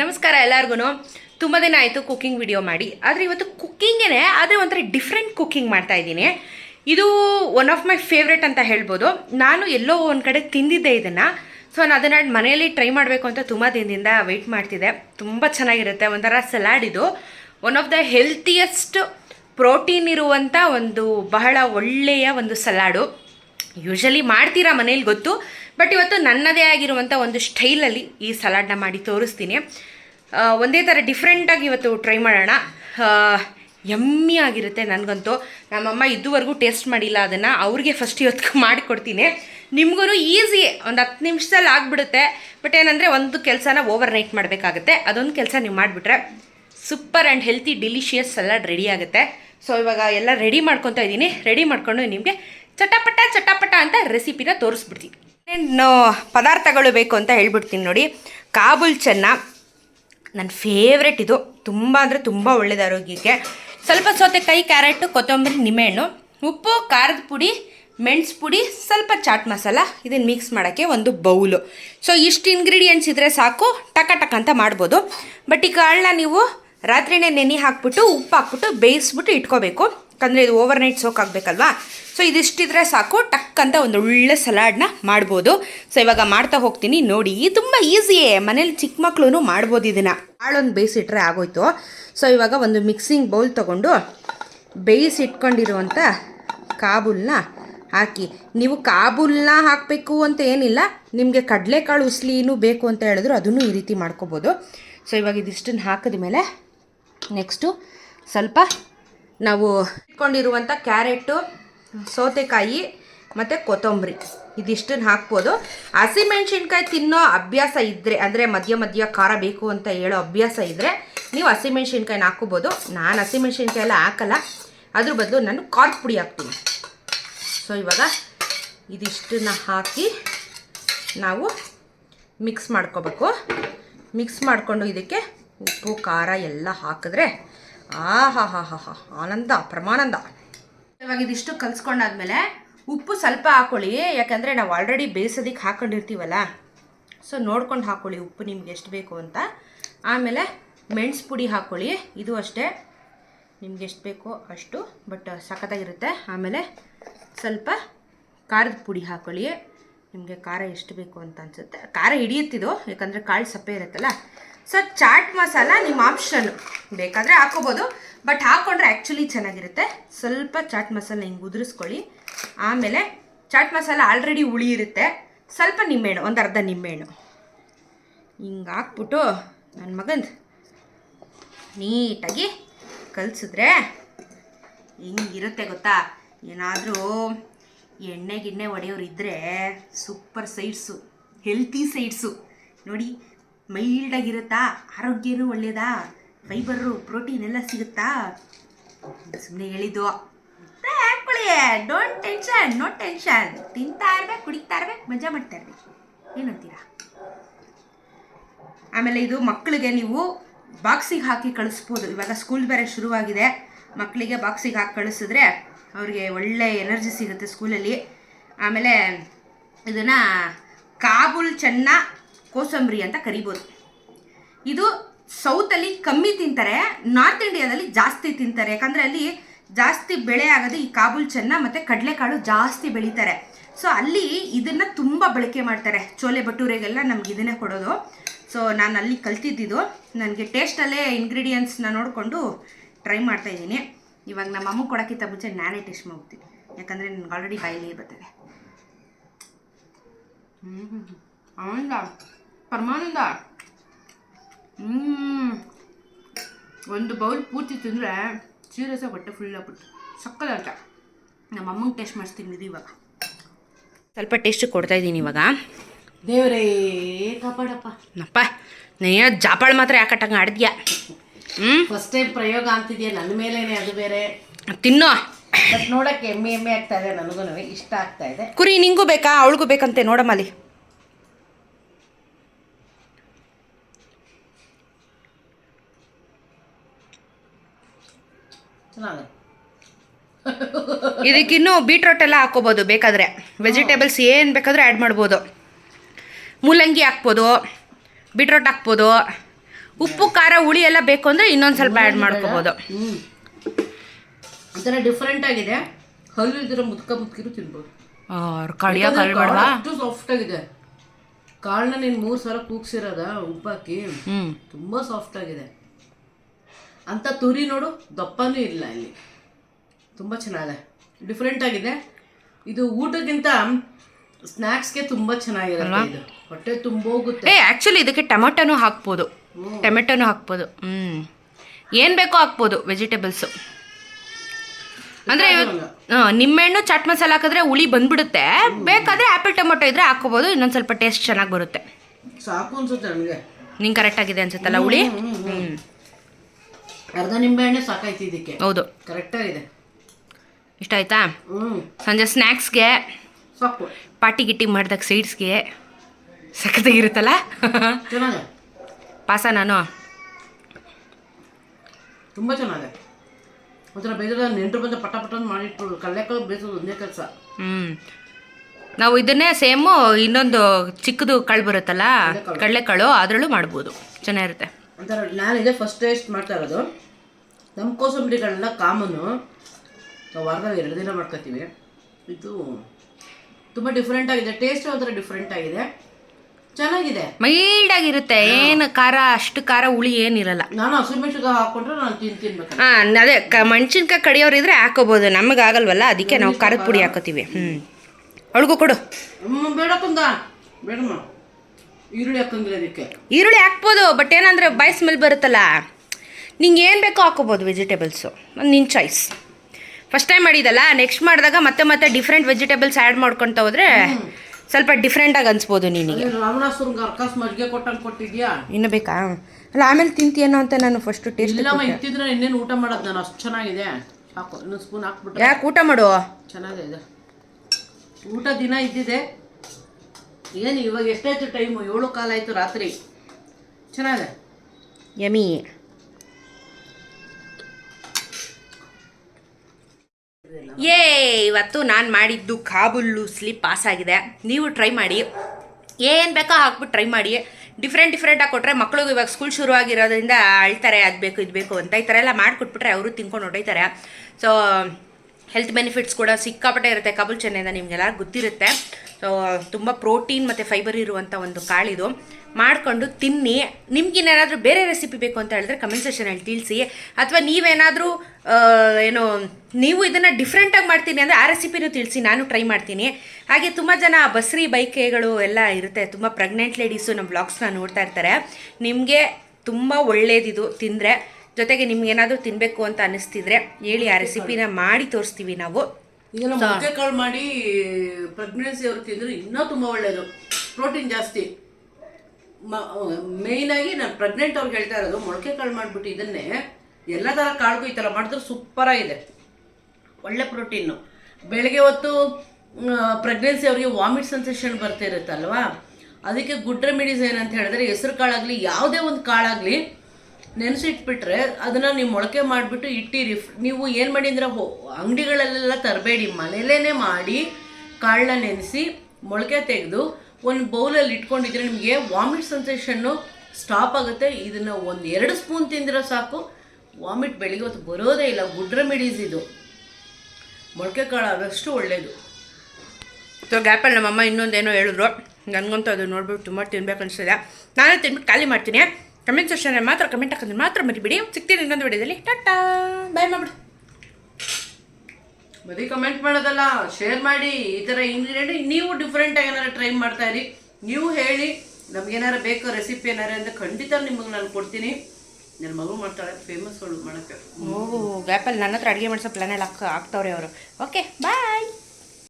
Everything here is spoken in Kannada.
ನಮಸ್ಕಾರ ಎಲ್ಲರಿಗೂ ತುಂಬ ದಿನ ಆಯಿತು ಕುಕ್ಕಿಂಗ್ ವಿಡಿಯೋ ಮಾಡಿ. ಆದರೆ ಇವತ್ತು ಕುಕ್ಕಿಂಗೇ ಆದರೆ ಒಂಥರ ಡಿಫ್ರೆಂಟ್ ಕುಕ್ಕಿಂಗ್ ಮಾಡ್ತಾ ಇದ್ದೀನಿ. ಇದು ಒನ್ ಆಫ್ ಮೈ ಫೇವ್ರೆಟ್ ಅಂತ ಹೇಳ್ಬೋದು. ನಾನು ಎಲ್ಲೋ ಒಂದು ಕಡೆ ತಿಂದಿದ್ದೆ ಇದನ್ನು. ಸೊ ನಾನು ಅದನ್ನು ಮನೆಯಲ್ಲಿ ಟ್ರೈ ಮಾಡಬೇಕು ಅಂತ ತುಂಬ ದಿನದಿಂದ ವೆಯ್ಟ್ ಮಾಡ್ತಿದ್ದೆ. ತುಂಬ ಚೆನ್ನಾಗಿರುತ್ತೆ, ಒಂಥರ ಸಲಾಡ್ ಇದು. One of the healthiest protein ಇರುವಂಥ ಒಂದು ಬಹಳ ಒಳ್ಳೆಯ ಒಂದು ಸಲಾಡು ಯೂಶಲಿ ಮಾಡ್ತೀರಾ ಮನೇಲಿ ಗೊತ್ತು, ಬಟ್ ಇವತ್ತು ನನ್ನದೇ ಆಗಿರುವಂಥ ಒಂದು ಸ್ಟೈಲಲ್ಲಿ ಈ ಸಲಾಡ್ನ ಮಾಡಿ ತೋರಿಸ್ತೀನಿ. ಒಂದೇ ಥರ ಡಿಫ್ರೆಂಟಾಗಿ ಇವತ್ತು ಟ್ರೈ ಮಾಡೋಣ. ಯಮ್ಮಿ ಆಗಿರುತ್ತೆ ನನಗಂತೂ. ನಮ್ಮಮ್ಮ ಇದುವರೆಗೂ ಟೇಸ್ಟ್ ಮಾಡಿಲ್ಲ, ಅದನ್ನು ಅವ್ರಿಗೆ ಫಸ್ಟ್ ಇವತ್ತು ಮಾಡಿಕೊಡ್ತೀನಿ. ನಿಮ್ಗೂ ಈಸಿ ಒಂದು ಹತ್ತು ನಿಮಿಷದಲ್ಲಿ ಆಗಿಬಿಡುತ್ತೆ. ಬಟ್ ಏನಂದರೆ ಒಂದು ಕೆಲಸನ ಓವರ್ ನೈಟ್ ಮಾಡಬೇಕಾಗುತ್ತೆ. ಅದೊಂದು ಕೆಲಸ ನೀವು ಮಾಡಿಬಿಟ್ರೆ super and healthy delicious salad ready ಆಗುತ್ತೆ. ಸೊ ಇವಾಗ ಎಲ್ಲ ರೆಡಿ ಮಾಡ್ಕೊತಾ ಇದ್ದೀನಿ. ರೆಡಿ ಮಾಡಿಕೊಂಡು ನಿಮಗೆ ಚಟಾಪಟ, ಚಟಪಟ ಅಂತ ರೆಸಿಪಿನ ತೋರಿಸ್ಬಿಡ್ತೀನಿ. ಏನು ಪದಾರ್ಥಗಳು ಬೇಕು ಅಂತ ಹೇಳ್ಬಿಡ್ತೀನಿ ನೋಡಿ. ಕಾಬುಲ್ ಚೆನ್ನ ನನ್ನ ಫೇವ್ರೆಟ್ ಇದು. ತುಂಬ ಅಂದರೆ ತುಂಬ ಒಳ್ಳೆಯದು ಆರೋಗ್ಯಕ್ಕೆ. ಸ್ವಲ್ಪ ಸೌತೆಕಾಯಿ ಕ್ಯಾರೆಟು ಕೊತ್ತಂಬರಿ, ನಿಂಬೆಹಣ್ಣು, ಉಪ್ಪು, ಖಾರದ ಪುಡಿ, ಮೆಣಸು ಪುಡಿ, ಸ್ವಲ್ಪ ಚಾಟ್ ಮಸಾಲ ಇದನ್ನು ಮಿಕ್ಸ್ ಮಾಡೋಕ್ಕೆ ಒಂದು ಬೌಲು ಸೊ ಇಷ್ಟು ಇಂಗ್ರೀಡಿಯೆಂಟ್ಸ್ ಇದ್ದರೆ ಸಾಕು. ಟಕ ಟಕ ಅಂತ ಮಾಡ್ಬೋದು. ಬಟ್ ಈ ಕಾಳನ್ನ ನೀವು ರಾತ್ರಿನೇ ನೆನೆ ಹಾಕ್ಬಿಟ್ಟು ಉಪ್ಪು ಹಾಕ್ಬಿಟ್ಟು ಬೇಯಿಸ್ಬಿಟ್ಟು ಇಟ್ಕೋಬೇಕು. ಯಾಕಂದರೆ ಇದು ಓವರ್ ನೈಟ್ ಸೋಕ್ ಆಗಬೇಕಲ್ವಾ? ಸೊ ಇದಿಷ್ಟಿದ್ರೆ ಸಾಕು. ಟಕ್ ಅಂತ ಒಂದು ಒಳ್ಳೆ ಸಲಾಡ್ನ ಮಾಡ್ಬೋದು. ಸೊ ಇವಾಗ ಮಾಡ್ತಾ ಹೋಗ್ತೀನಿ. ನೋಡಿ ತುಂಬ ಈಸಿಯೇ ಮನೇಲಿ ಚಿಕ್ಕ ಮಕ್ಕಳು ಮಾಡ್ಬೋದು ಇದನ್ನು. ಹಾಳೊಂದು ಬೇಯಿಸಿಟ್ರೆ ಆಗೋಯ್ತು. ಸೊ ಇವಾಗ ಒಂದು ಮಿಕ್ಸಿಂಗ್ ಬೌಲ್ ತೊಗೊಂಡು ಬೇಯಿಸಿಟ್ಕೊಂಡಿರುವಂಥ ಕಾಬೂಲ್ನ ಹಾಕಿ. ನೀವು ಕಾಬೂಲ್ನ ಹಾಕಬೇಕು ಅಂತ ಏನಿಲ್ಲ. ನಿಮಗೆ ಕಡಲೆಕಾಳು ಉಸ್ಲಿನೂ ಬೇಕು ಅಂತ ಹೇಳಿದ್ರು ಅದನ್ನು ಈ ರೀತಿ ಮಾಡ್ಕೋಬೋದು. ಸೊ ಇವಾಗ ಇದಿಷ್ಟನ್ನು ಹಾಕಿದ ಮೇಲೆ ನೆಕ್ಸ್ಟು ಸ್ವಲ್ಪ ನಾವು ಇಟ್ಕೊಂಡಿರುವಂಥ ಕ್ಯಾರೆಟು, ಸೌತೆಕಾಯಿ ಮತ್ತು ಕೊತ್ತಂಬರಿ. ಇದಿಷ್ಟನ್ನು ಹಾಕ್ಬೋದು. ಹಸಿಮೆಣ್ಸಿನ್ಕಾಯಿ ತಿನ್ನೋ ಅಭ್ಯಾಸ ಇದ್ದರೆ ಅಂದರೆ ಮಧ್ಯ ಮಧ್ಯ ಖಾರ ಬೇಕು ಅಂತ ಹೇಳೋ ಅಭ್ಯಾಸ ಇದ್ದರೆ ನೀವು ಹಸಿಮೆಣ್ಸಿನ್ಕಾಯಿನ ಹಾಕ್ಕೋಬೋದು ನಾನು ಹಸಿಮೆಣ್ಸಿನ್ಕಾಯಿ ಎಲ್ಲ ಹಾಕಲ್ಲ. ಅದ್ರ ಬದಲು ನಾನು ಖಾರದ ಪುಡಿ ಹಾಕ್ತೀನಿ. ಸೊ ಇವಾಗ ಇದಿಷ್ಟನ್ನ ಹಾಕಿ ನಾವು ಮಿಕ್ಸ್ ಮಾಡ್ಕೋಬೇಕು. ಮಿಕ್ಸ್ ಮಾಡಿಕೊಂಡು ಇದಕ್ಕೆ ಉಪ್ಪು, ಖಾರ ಎಲ್ಲ ಹಾಕಿದ್ರೆ ಆ ಹಾ ಹಾ ಹಾ ಆನಂದ, ಪ್ರಮಾನಂದ. ಇವಾಗ ಇದಿಷ್ಟು ಕಲ್ಸ್ಕೊಂಡಾದ್ಮೇಲೆ ಉಪ್ಪು ಸ್ವಲ್ಪ ಹಾಕೊಳ್ಳಿ, ಯಾಕಂದರೆ ನಾವು ಆಲ್ರೆಡಿ ಬೇಯಿಸೋದಕ್ಕೆ ಹಾಕೊಂಡಿರ್ತೀವಲ್ಲ? ಸೊ ನೋಡ್ಕೊಂಡು ಹಾಕ್ಕೊಳ್ಳಿ ಉಪ್ಪು ನಿಮ್ಗೆ ಎಷ್ಟು ಬೇಕು ಅಂತ. ಆಮೇಲೆ ಮೆಣಸು ಪುಡಿ ಹಾಕ್ಕೊಳ್ಳಿ ಇದು ಅಷ್ಟೇ. ನಿಮ್ಗೆ ಎಷ್ಟು ಬೇಕೋ ಅಷ್ಟು, ಬಟ್ ಸಖತ್ತಾಗಿರುತ್ತೆ. ಆಮೇಲೆ ಸ್ವಲ್ಪ ಖಾರದ ಪುಡಿ ಹಾಕ್ಕೊಳ್ಳಿ ನಿಮಗೆ ಖಾರ ಎಷ್ಟು ಬೇಕು ಅಂತ ಅನಿಸುತ್ತೆ. ಖಾರ ಹಿಡಿಯುತ್ತಿದ್ದು ಯಾಕಂದರೆ ಕಾಳು ಸಪ್ಪೆ ಇರುತ್ತಲ್ಲ? ಸೊ ಚಾಟ್ ಮಸಾಲ ನಿಮ್ಮ ಆಪ್ಷನ್ ಬೇಕಾದರೆ ಹಾಕೋಬೋದು. ಬಟ್ ಹಾಕ್ಕೊಂಡ್ರೆ ಆ್ಯಕ್ಚುಲಿ ಚೆನ್ನಾಗಿರುತ್ತೆ. ಸ್ವಲ್ಪ ಚಾಟ್ ಮಸಾಲ ಹಿಂಗೆ ಉದುರಿಸ್ಕೊಳ್ಳಿ. ಆಮೇಲೆ ಚಾಟ್ ಮಸಾಲ ಆಲ್ರೆಡಿ ಹುಳಿ ಇರುತ್ತೆ ಸ್ವಲ್ಪ ನಿಂಬೆಹಣ್ಣು, ಒಂದು ಅರ್ಧ ನಿಂಬೆಹಣ್ಣು. ಹಿಂಗೆ ಹಾಕ್ಬಿಟ್ಟು ನನ್ನ ಮಗಂದು ನೀಟಾಗಿ ಕಲಿಸಿದ್ರೆ ಹಿಂಗಿರುತ್ತೆ ಗೊತ್ತಾ? ಏನಾದರೂ ಎಣ್ಣೆ ಗಿಣ್ಣೆ ಒಡೆಯೋರು ಇದ್ದರೆ ಸೂಪರ್ ಸೈಡ್ಸು ಹೆಲ್ತಿ ಸೈಡ್ಸು ನೋಡಿ ಮೈಲ್ಡಾಗಿರುತ್ತಾ? ಆರೋಗ್ಯನೂ ಒಳ್ಳೇದಾ? ಫೈಬರು, ಪ್ರೋಟೀನ್ ಎಲ್ಲ ಸಿಗುತ್ತಾ? ಸುಮ್ಮನೆ ಹೇಳಿದ್ದು. ಡೋಂಟ್ ಟೆನ್ಷನ್ ನೋ ಟೆನ್ಷನ್ ತಿಂತಾ ಇರ್ಬೇಕು, ಕುಡಿತಾ ಇರ್ಬೇಕು, ಮಜಾ ಮಾಡ್ತಾ ಇರ್ಬೇಕು. ಏನಂತೀರಾ? ಆಮೇಲೆ ಇದು ಮಕ್ಕಳಿಗೆ ನೀವು ಬಾಕ್ಸಿಗೆ ಹಾಕಿ ಕಳಿಸ್ಬೋದು. ಇವಾಗ ಸ್ಕೂಲ್ ಬೇರೆ ಶುರುವಾಗಿದೆ. ಮಕ್ಕಳಿಗೆ ಬಾಕ್ಸಿಗೆ ಹಾಕಿ ಕಳಿಸಿದ್ರೆ ಅವ್ರಿಗೆ ಒಳ್ಳೆ ಎನರ್ಜಿ ಸಿಗುತ್ತೆ ಸ್ಕೂಲಲ್ಲಿ ಆಮೇಲೆ ಇದನ್ನು ಕಾಬುಲ್ ಚೆನ್ನ ಕೋಸಂಬರಿ ಅಂತ ಕರಿಬೋದು. ಇದು ಸೌತಲ್ಲಿ ಕಮ್ಮಿ ತಿಂತಾರೆ ನಾರ್ತ್ ಇಂಡಿಯಾದಲ್ಲಿ ಜಾಸ್ತಿ ತಿಂತಾರೆ. ಯಾಕಂದರೆ ಅಲ್ಲಿ ಜಾಸ್ತಿ ಬೆಳೆ ಆಗೋದು ಈ ಕಾಬುಲ್ ಚೆನ್ನ ಮತ್ತು ಕಡಲೆಕಾಳು ಜಾಸ್ತಿ ಬೆಳೀತಾರೆ. ಸೊ ಅಲ್ಲಿ ಇದನ್ನು ತುಂಬ ಬಳಕೆ ಮಾಡ್ತಾರೆ. ಚೋಲೆ ಭಟೂರೆಗೆಲ್ಲ ನಮ್ಗೆ ಇದನ್ನೇ ಕೊಡೋದು. ಸೊ ನಾನು ಅಲ್ಲಿ ಕಲ್ತಿದ್ದಿದ್ದು ನನಗೆ ಟೇಸ್ಟಲ್ಲೇ ಇಂಗ್ರೀಡಿಯೆಂಟ್ಸ್ನ ನೋಡಿಕೊಂಡು ಟ್ರೈ ಮಾಡ್ತಾ ಇದ್ದೀನಿ. ಇವಾಗ ನಮ್ಮ ಅಮ್ಮ ಕೊಡೋಕ್ಕಿಂತ ಮುಂಚೆ ನಾನೇ ಟೇಸ್ಟ್ ಮಾಡ್ತೀನಿ. ಯಾಕಂದರೆ ನನಗೆ ಆಲ್ರೆಡಿ ಬಾಯಿಲಿ ಬರ್ತದೆ. ಹ್ಞೂ ಆನಂದ ಪರಮಾನಂದ. ಹ್ಞೂ ಒಂದು ಬೌಲ್ ಪೂರ್ತಿ ತಿಂದರೆ ಸೀರಿಯಸ್ ಹೊಟ್ಟೆ ಫುಲ್ ಆಗ್ಬಿಟ್ಟು ಸಕ್ಕದಾಟ ನಮ್ಮ ಅಮ್ಮಂಗೆ ಟೇಸ್ಟ್ ಮಾಡಿಸ್ತೀನಿ ಇದು ಇವಾಗ. ಸ್ವಲ್ಪ ಟೇಸ್ಟ್ ಕೊಡ್ತಾ ಇದ್ದೀನಿ ಇವಾಗ. ದೇವರೇ ಕಾಪಾಡಪ್ಪ. ನಪ್ಪ ನೀನು ಜಾಪಾಳ ಮಾತ್ರ ಯಾಕಟ್ಟಂಗೆ ಆಡಿದ್ಯಾ? ಹ್ಞೂ ಫಸ್ಟ್ ಟೈಮ್ ಪ್ರಯೋಗ ಅಂತಿದ್ಯಾ? ನನ್ನ ಮೇಲೇನೆ ಅದು ಬೇರೆ. ತಿನ್ನೋ. ಬಟ್ ನೋಡಕ್ಕೆ ಎಮ್ಮೆ ಎಮ್ಮೆ ಆಗ್ತಾ ಇದೆ ನನಗೂ ಇಷ್ಟ ಆಗ್ತಾ ಇದೆ. ಕುರಿ ನಿಂಗೂ ಬೇಕಾ? ಅವಳಿಗೂ ಬೇಕಂತೆ ನೋಡಮ್ಮಲ್ಲಿ. ಚೆನ್ನಾಗಿ. ಇದಕ್ಕಿನ್ನೂ ಬೀಟ್ರೋಟ್ ಎಲ್ಲ ಹಾಕೋಬೋದು ಬೇಕಾದರೆ. ವೆಜಿಟೇಬಲ್ಸ್ ಏನು ಬೇಕಾದರೂ ಆ್ಯಡ್ ಮಾಡ್ಬೋದು. ಮೂಲಂಗಿ ಹಾಕ್ಬೋದು ಬೀಟ್ರೋಟ್ ಹಾಕ್ಬೋದು. ಉಪ್ಪು ಖಾರ ಹುಳಿ ಎಲ್ಲ ಬೇಕು ಅಂದರೆ ಇನ್ನೊಂದು ಸ್ವಲ್ಪ ಆ್ಯಡ್ ಮಾಡ್ಕೋಬೋದು. ಒಂಥರ ಡಿಫ್ರೆಂಟ್ ಆಗಿದೆ. ಹಲ್ಲು ಇದ್ರೆ ಮುದ್ಕ ಮುದ್ಕಿರು ತಿನ್ಬೋದು. ಕಡಿಯ ಕಾಳು ಅಷ್ಟು ಸಾಫ್ಟ್ ಆಗಿದೆ. ಕಾಳನ್ನ ನೀನು ಮೂರು ಸಲ ಕೂಗ್ಸಿರೋದ ಉಪ್ಪಾಕಿ? ತುಂಬ ಸಾಫ್ಟ್ ಆಗಿದೆ. ಅಂತ ತುರಿ ನೋಡು ದಪ್ಪನೂ ಇಲ್ಲ ಇಲ್ಲಿ. ತುಂಬ ಚೆನ್ನಾಗಿದೆ. ಡಿಫ್ರೆಂಟಾಗಿದೆ ಇದು ಊಟಕ್ಕಿಂತ ಸ್ನ್ಯಾಕ್ಸ್ಗೆ ತುಂಬ ಚೆನ್ನಾಗಿರಲ್ಲ ಇದು. ಹೊಟ್ಟೆ ತುಂಬೋಗುತ್ತೆ. ಏ ಆ್ಯಕ್ಚುಲಿ ಇದಕ್ಕೆ ಟೊಮೊಟೊನೂ ಹಾಕ್ಬೋದು. ಟೊಮೆಟೊನೂ ಹಾಕ್ಬೋದು. ಹ್ಞೂ ಏನು ಬೇಕೋ ಹಾಕ್ಬೋದು ವೆಜಿಟೇಬಲ್ಸು ಅಂದರೆ ನಿಂಬೆಹಣ್ಣು ಚಾಟ್ ಮಸಾಲ ಹಾಕಿದ್ರೆ ಹುಳಿ ಬಂದ್ಬಿಡುತ್ತೆ. ಬೇಕಾದರೆ ಆ್ಯಪಲ್ ಟೊಮೊಟೊ ಇದ್ರೆ ಹಾಕ್ಕೋಬೋದು ಇನ್ನೊಂದು ಸ್ವಲ್ಪ ಟೇಸ್ಟ್ ಚೆನ್ನಾಗಿ ಬರುತ್ತೆ. ಸಾಕು ಅನ್ಸುತ್ತೆ ನನಗೆ. ನಿಂಗೆ ಕರೆಕ್ಟಾಗಿದೆ ಅನ್ಸುತ್ತಲ್ಲ ಹುಳಿ? ಹ್ಞೂ ಅರ್ಧ ನಿಂಬೆಹಣ್ಣೆ ಸಾಕಾಯ್ತು ಇದಕ್ಕೆ. ಹೌದು. ಕರೆಕ್ಟಾಗಿದೆ. ಇಷ್ಟ ಆಯ್ತಾ? ಹ್ಞೂ ಸಂಜೆ ಸ್ನ್ಯಾಕ್ಸ್ಗೆ ಸಾಕು ಪಾರ್ಟಿ ಗಿಟ್ಟಿ ಮಾಡಿದಾಗ ಸೈಡ್ಸ್ಗೆ ಸಖತ್ತಾಗಿರುತ್ತಲ್ಲ ಚೆನ್ನಾಗ. ಪಾಸ ನಾನು? ತುಂಬ ಚೆನ್ನಾಗಿದೆ ಒಂಥರ ಬೇಜಾರ ನೆಂಟರು ಬಂದ ಪಟ ಪಟ ಮಾಡಿಟ್ಬಿಡು ಕಲ್ಲೆಕಾಳು ಬೇಯಿಸೋದು ಒಂದೇ ಕೆಲಸ. ಹ್ಞೂ ನಾವು ಇದನ್ನೇ ಸೇಮು ಇನ್ನೊಂದು ಚಿಕ್ಕದು ಕಳು ಬರುತ್ತಲ್ಲ? ಕಡಲೆಕಾಳು. ಅದರಲ್ಲೂ ಮಾಡ್ಬೋದು. ಚೆನ್ನಾಗಿರುತ್ತೆ. ಒಂಥರ ನಾನು ಇದೇ ಫಸ್ಟ್ ಟೇಸ್ಟ್ ಮಾಡ್ತಾ ಇರೋದು. ನಮ್ಮ ಕೋಸಂಬರಿಗಳೆಲ್ಲ ಕಾಮನ್ನು ನಾವು ವಾರದಲ್ಲಿ ಎರಡು ದಿನ ಮಾಡ್ಕೋತೀವಿ. ಇದು ತುಂಬ ಡಿಫ್ರೆಂಟ್ ಆಗಿದೆ. ಟೇಸ್ಟ್ ಒಂಥರ ಡಿಫ್ರೆಂಟ್ ಆಗಿದೆ. ಚೆನ್ನಾಗಿದೆ. ಮೈಲ್ಡ್ ಆಗಿರುತ್ತೆ. ಏನು ಖಾರ ಅಷ್ಟು ಖಾರ ಹುಳಿ ಏನಿರಲ್ಲ ನಾನು ಹಸಿಮೆಣಸಿನ್ಕಾಯಿ ಹಾಕೊಂಡ್ರೆ ನಾನು ತಿನ್ ತಿನ್ಬೇಕು ಹಾಂ ಅದೇ ಕ ಮೆಣಸಿನ್ಕಾಯಿ ಕಡಿಯೋರು ಇದ್ರೆ ಹಾಕೋಬೋದು. ನಮಗೆ ಆಗಲ್ವಲ್ಲ ಅದಕ್ಕೆ ನಾವು ಖಾರದ ಪುಡಿ ಹಾಕೋತೀವಿ. ಹ್ಞೂ ಅವಳಿಗೂ ಕೊಡು. ಬೇಡ ಬೇಡಕ್ಕಂದ ಬೇಡಮ್ಮ. ಈರುಳ್ಳಿ ಹಾಕಂಗಿಲ್ಲ ಅದಕ್ಕೆ ಈರುಳ್ಳಿ ಹಾಕ್ಬೋದು ಬಟ್ ಏನಂದ್ರೆ ಬಾಯ್ ಸ್ಮೆಲ್ ಬರುತ್ತಲ್ಲ. ನಿಂಗೆ ಏನು ಬೇಕೋ ಹಾಕೋಬೋದು ವೆಜಿಟೇಬಲ್ಸು. ನಿನ್ನ ಚಾಯ್ಸ್ ಫಸ್ಟ್ ಟೈಮ್ ಮಾಡಿದಲ್ಲ ನೆಕ್ಸ್ಟ್ ಮಾಡಿದಾಗ ಮತ್ತೆ ಮತ್ತೆ ಡಿಫ್ರೆಂಟ್ ವೆಜಿಟೇಬಲ್ಸ್ ಆ್ಯಡ್ ಮಾಡ್ಕೊತ ಹೋದ್ರೆ ಸ್ವಲ್ಪ ಡಿಫ್ರೆಂಟಾಗಿ ಅನ್ಸ್ಬೋದು ನಿನಗೆ. ಇನ್ನು ಬೇಕಾ? ಅಲ್ಲ ಆಮೇಲೆ ತಿಂತೀಯೇನೋ ಅಂತ ನಾನು ಫಸ್ಟು ಟೇಸ್ಟ್ ಇತ್ತಿದ್ರೆ ಇನ್ನೇನು ಊಟ ಮಾಡೋದು ನಾನು? ಅಷ್ಟು ಚೆನ್ನಾಗಿದೆ. ಸಾಕು ಇನ್ನೊಂದು ಸ್ಪೂನ್ ಹಾಕ್ಬಿಟ್ಟು. ಯಾಕೆ ಊಟ ಮಾಡು ಚೆನ್ನಾಗಿದೆ ಊಟ ದಿನ ಇದ್ದಿದೆ. ಏನು ಇವಾಗ ಎಷ್ಟಾಯ್ತು ಟೈಮು ಏಳು ಕಾಲ ಆಯಿತು ರಾತ್ರಿ. ಚೆನ್ನಾಗಿದೆ. ಯಮಿ ಏ ಇವತ್ತು ನಾನು ಮಾಡಿದ್ದು ಕಾಬುಲ್ಲು ಸ್ಲಿಪ್ ಪಾಸ್ ಆಗಿದೆ. ನೀವು ಟ್ರೈ ಮಾಡಿ. ಏನು ಬೇಕೋ ಹಾಕ್ಬಿಟ್ಟು ಟ್ರೈ ಮಾಡಿ. ಡಿಫ್ರೆಂಟ್ ಡಿಫ್ರೆಂಟಾಗಿ ಕೊಟ್ಟರೆ ಮಕ್ಕಳಿಗೆ ಇವಾಗ ಸ್ಕೂಲ್ ಶುರು ಆಗಿರೋದ್ರಿಂದ ಅಳ್ತಾರೆ, ಅದು ಬೇಕು, ಇದು ಬೇಕು ಅಂತ ಈ ಥರ ಎಲ್ಲ ಮಾಡಿಕೊಟ್ಬಿಟ್ರೆ ಅವರು ತಿನ್ಕೊಂಡು ಹೊಡೈತಾರೆ. ಸೊ ಹೆಲ್ತ್ ಬೆನಿಫಿಟ್ಸ್ ಕೂಡ ಸಿಕ್ಕಾಪಟ್ಟೆ ಇರುತ್ತೆ. ಕಬುಲ್ ಚೆನ್ನೆಯಿಂದ ನಿಮಗೆಲ್ಲ ಗೊತ್ತಿರುತ್ತೆ. ತುಂಬ ಪ್ರೋಟೀನ್ ಮತ್ತು ಫೈಬರ್ ಇರುವಂಥ ಒಂದು ಕಾಳಿದು. ಮಾಡಿಕೊಂಡು ತಿನ್ನಿ. ನಿಮ್ಗಿನ್ನೇನಾದರೂ ಬೇರೆ ರೆಸಿಪಿ ಬೇಕು ಅಂತ ಹೇಳಿದ್ರೆ ಕಮೆಂಟ್ ಸೆಷನಲ್ಲಿ ತಿಳಿಸಿ. ಅಥವಾ ನೀವೇನಾದರೂ ಏನು ನೀವು ಇದನ್ನು ಡಿಫ್ರೆಂಟಾಗಿ ಮಾಡ್ತೀನಿ ಅಂದರೆ ಆ ರೆಸಿಪಿನೂ ತಿಳಿಸಿ ನಾನು ಟ್ರೈ ಮಾಡ್ತೀನಿ. ಹಾಗೆ ತುಂಬ ಜನ ಬಸ್ರಿ ಬೈಕೆಗಳು ಎಲ್ಲ ಇರುತ್ತೆ. ತುಂಬ ಪ್ರೆಗ್ನೆಂಟ್ ಲೇಡೀಸು ನಮ್ಮ ಬ್ಲಾಗ್ಸ್ನ ನೋಡ್ತಾ ಇರ್ತಾರೆ. ನಿಮಗೆ ತುಂಬ ಒಳ್ಳೇದಿದು ತಿಂದರೆ. ಜೊತೆಗೆ ನಿಮ್ಗೆ ಏನಾದರೂ ತಿನ್ನಬೇಕು ಅಂತ ಅನ್ನಿಸ್ತಿದ್ರೆ ಹೇಳಿ ಆ ರೆಸಿಪಿನ ಮಾಡಿ ತೋರಿಸ್ತೀವಿ ನಾವು. ಮೊಳಕೆ ಕಾಳು ಮಾಡಿ ಪ್ರೆಗ್ನೆನ್ಸಿ ಅವ್ರು ತಿಂದರೆ ಇನ್ನೂ ತುಂಬ ಒಳ್ಳೆಯದು ಪ್ರೋಟೀನ್ ಜಾಸ್ತಿ. ಮೇಯ್ನಾಗಿ ನಾನು ಪ್ರೆಗ್ನೆಂಟ್ ಅವ್ರಿಗೆ ಹೇಳ್ತಾ ಇರೋದು ಮೊಳಕೆ ಕಾಳು ಮಾಡಿಬಿಟ್ಟು ಇದನ್ನೇ ಎಲ್ಲ ಥರ ಕಾಳುಗೂ ಈ ಥರ ಮಾಡಿದ್ರೆ ಸೂಪರಾಗಿದೆ ಒಳ್ಳೆ ಪ್ರೋಟೀನು ಬೆಳಗ್ಗೆ ಹೊತ್ತು ಪ್ರೆಗ್ನೆನ್ಸಿ ಅವರಿಗೆ ವಾಮಿಟ್ ಸೆನ್ಸೇಷನ್ ಬರ್ತಿರುತ್ತಲ್ವಾ? ಅದಕ್ಕೆ ಗುಡ್ ರೆಮಿಡೀಸ್ ಏನಂತ ಹೇಳಿದ್ರೆ ಹೆಸರು ಕಾಳಾಗಲಿ ಯಾವುದೇ ಒಂದು ಕಾಳಾಗಲಿ ನೆನೆಸಿಟ್ಬಿಟ್ರೆ ಅದನ್ನು ನೀವು ಮೊಳಕೆ ಮಾಡಿಬಿಟ್ಟು ಇಟ್ಟಿರಿ. ನೀವು ಏನು ಮಾಡಿ ಅಂದರೆ ಹೋ, ಅಂಗಡಿಗಳಲ್ಲೆಲ್ಲ ತರಬೇಡಿ. ಮನೇಲೇ ಮಾಡಿ ಕಾಳನ್ನ ನೆನೆಸಿ ಮೊಳಕೆ ತೆಗೆದು ಒಂದು ಬೌಲಲ್ಲಿ ಇಟ್ಕೊಂಡಿದ್ರೆ ನಿಮಗೆ ವಾಮಿಟ್ ಸೆನ್ಸೇಷನ್ನು ಸ್ಟಾಪ್ ಆಗುತ್ತೆ. ಇದನ್ನು ಒಂದು ಎರಡು ಸ್ಪೂನ್ ತಿಂದರೆ ಸಾಕು. ವಾಮಿಟ್ ಬೆಳಿಗ್ಗೆ ಹೊತ್ತು ಬರೋದೇ ಇಲ್ಲ. ಗುಡ್ ರೆಮಿಡೀಸ್ ಇದು. ಮೊಳಕೆ ಕಾಳು ಆದಷ್ಟು ಒಳ್ಳೆಯದು ಸೊ ಗ್ಯಾಪಲ್ಲಿ ನಮ್ಮಮ್ಮ ಇನ್ನೊಂದೇನೋ ಹೇಳಿದ್ರು. ನನಗಂತೂ ಅದು ನೋಡ್ಬಿಟ್ಟು ತುಂಬ ತಿನ್ಬೇಕು ಅನಿಸ್ತಿದೆ ನಾನೇ ತಿನ್ಬಿಟ್ಟು ಖಾಲಿ ಮಾಡ್ತೀನಿ. ಕಮೆಂಟ್ ಸೆಕ್ಷನಲ್ಲಿ ಮಾತ್ರ ಕಮೆಂಟ್ ಹಾಕೋದ್ರೆ ಮಾತ್ರ ಮರಿಬಿಡಿ ಸಿಗ್ತೀನಿ ಇನ್ನೊಂದು ವಿಡಿಯೋದಲ್ಲಿ. ಟಾಟಾ. ಬಾಯ್ ಮಾಡ್ಬಿಡು ಬರೀ ಕಮೆಂಟ್ ಮಾಡೋದಲ್ಲ ಶೇರ್ ಮಾಡಿ. ಈ ಥರ ಇಂಗ್ರೀಡಿಯೆಂಟ್ ನೀವು ಡಿಫ್ರೆಂಟಾಗಿ ಏನಾರು ಟ್ರೈ ಮಾಡ್ತಾ ಇರಿ. ನೀವು ಹೇಳಿ ನಮ್ಗೇನಾರು ಬೇಕು ರೆಸಿಪಿ ಏನಾರು ಅಂದರೆ ಖಂಡಿತ ನಿಮಗೆ ನಾನು ಕೊಡ್ತೀನಿ. ನನ್ನ ಮಗಳು ಮಾಡ್ತಾಳೆ ಫೇಮಸ್ ಮಾಡೋಕ್ಕೆ. ಓ ಗ್ಯಾಪಲ್ಲಿ ನನ್ನ ಹತ್ರ ಅಡುಗೆ ಮಾಡಿಸೋ ಪ್ಲ್ಯಾನಲ್ಲಿ ಹಾಕ್ ಹಾಕ್ತವ್ರೆ ಅವರು. Okay bye